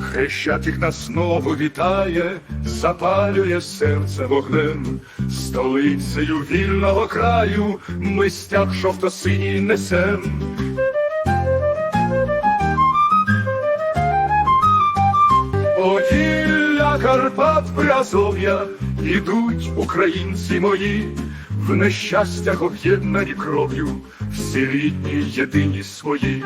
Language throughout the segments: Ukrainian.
Хрещатик нас знову вітає, запалює серце вогнем, столицею вільного краю ми стяг жовто-синій несем. Карпат Приазов'я ідуть українці мої, в нещастях об'єднані кров'ю, всі рідні єдині свої.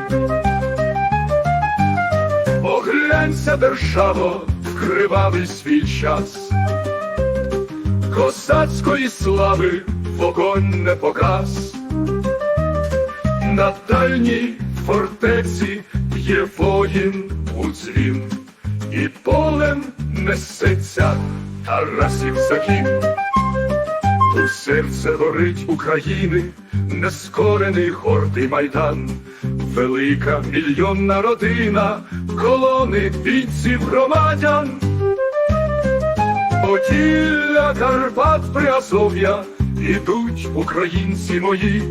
Оглянься, державо, вкривали свій час, косацької слави вогонь не погас. На дальній фортеці є воїн у дзвін, і полем несеться Тарасів загін. У серце горить України, нескорений гордий майдан, велика мільйонна родина, колони бійців громадян. Поділля Карпат Приазов'я ідуть українці мої,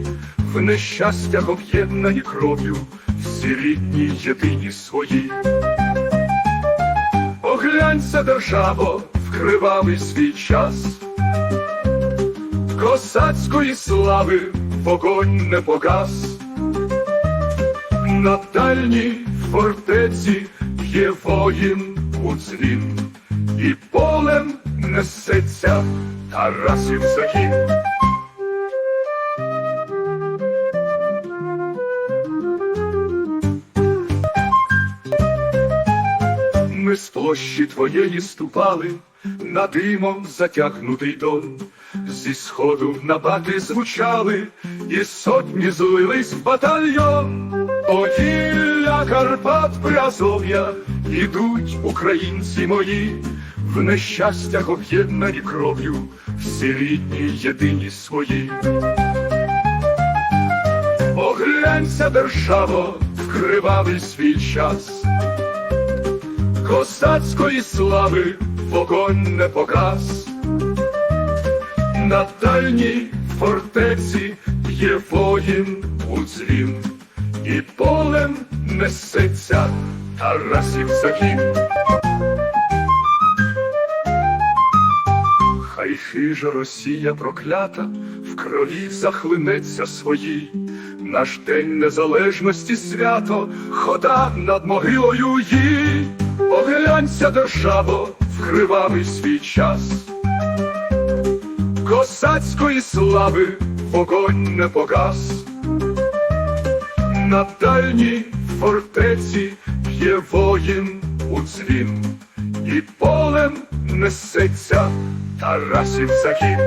в нещастях об'єднані кров'ю, всі рідні єдині свої. Оглянься, державо, вкривали свій час косацької слави вогонь не погас. На дальній фортеці є воїн у дзвін, і полем несеться Тарасів загін. Ми з площі твоєї ступали, на димом затягнутий дон, зі сходу набати звучали, і сотні злились в батальйон. Поділля Карпат Приазов'я ідуть українці мої, в нещастях об'єднані кров'ю, всі рідні єдині свої. Оглянься, державо, вкривали свій час косацької слави вогонь не погас. На дальній фортеці є воїн у дзвін, і полем несеться Тарасів загін. Хай хижа Росія проклята, в крові захлинеться своїй. Наш день незалежності свято, хода над могилою їй. Оглянься, державо, вкривали свій час. Косацької слави вогонь не погас. На дальній фортеці є воїн у дзвін, і полем несеться Тарасів загін.